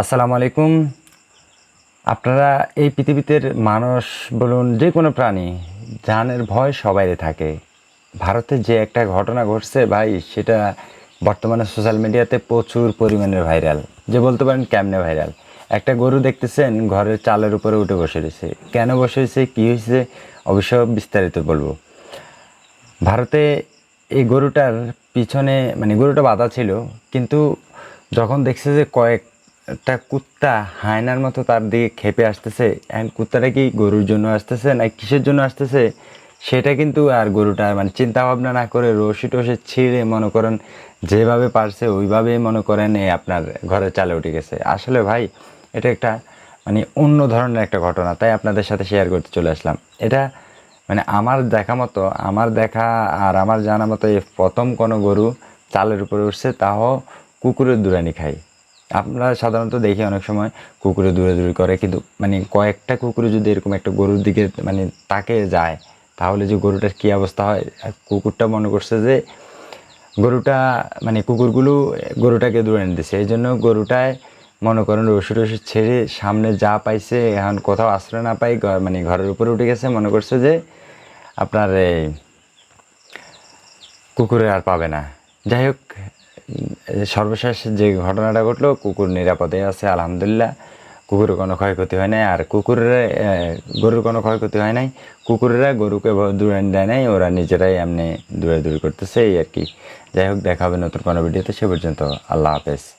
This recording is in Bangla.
আসসালামু আলাইকুম। আপনারা এই পৃথিবীতে মানুষ বলুন, যে কোনো প্রাণী, জানের ভয় সবাইরে থাকে। ভারতে যে একটা ঘটনা ঘটছে ভাই, সেটা বর্তমানে সোশ্যাল মিডিয়াতে প্রচুর পরিমাণে ভাইরাল। যে বলতে পারেন কেমনে ভাইরাল? একটা গরু দেখতেছেন, ঘরের চালের উপরে উঠে বসে রয়েছে। কেন বসে রয়েছে, কী হয়েছে, অবশ্য বিস্তারিত বলব। ভারতে এই গরুটার পিছনে মানে গরুটা বাঁধা ছিল, কিন্তু যখন দেখছে যে কয়েকটা কুত্তা হায়নার মতো তার দিকে খেপে আসতেছে। and কুত্তাটা কি গরুর জন্য আসতেছে না কিসের জন্য আসতেছে? সেটা কিন্তু আর গরুটা মানে চিন্তা ভাবনা না করে রশি টসি ছিঁড়ে মনে করেন যেভাবে পারছে ওইভাবেই মনে করেন এ আপনার ঘরে চালে উঠে গেছে। আসলে ভাই, এটা একটা মানে অন্য ধরনের একটা ঘটনা, তাই আপনাদের সাথে শেয়ার করতে চলে আসলাম। এটা মানে আমার দেখা মতো, আমার দেখা আর আমার জানা মতো এই প্রথম কোনো গরু চালের উপরে উঠছে, তাও কুকুরের দুরানি খায়। আমরা সাধারণত দেখি অনেক সময় কুকুরে দূরাদূরি করে, কিন্তু মানে কয়েকটা কুকুরে যদি এরকম একটা গরুর দিকে মানে তাকে যায়, তাহলে যে গরুটার কী অবস্থা হয়? কুকুরটা মনে করছে যে গরুটা মানে কুকুরগুলো গরুটাকে দূরে এনে দিছে এই জন্য গরুটায় মনে করেন রসি রসি ছেড়ে সামনে যা পাইছে, এখন কোথাও আশ্রয় না পাই মানে ঘরের উপরে উঠে গেছে, মনে করছে যে আপনার এই কুকুরে আর পাবে না। যাই হোক সর্বশেষ যে ঘটনাটা ঘটলো, কুকুর নিরাপদে আছে, আলহামদুলিল্লাহ। কুকুরের কোনো ক্ষয়ক্ষতি হয় নাই, আর কুকুরের গরুর কোনো ক্ষয়ক্ষতি হয় নাই। কুকুরেরা গরুকে দূরে দেয় নাই, ওরা নিজেরাই এমনি দূরে দূরে করতেছে, এই আর কি। যাই হোক দেখাবে নতুন কোনো ভিডিওতে, সে পর্যন্ত আল্লাহ হাফেজ।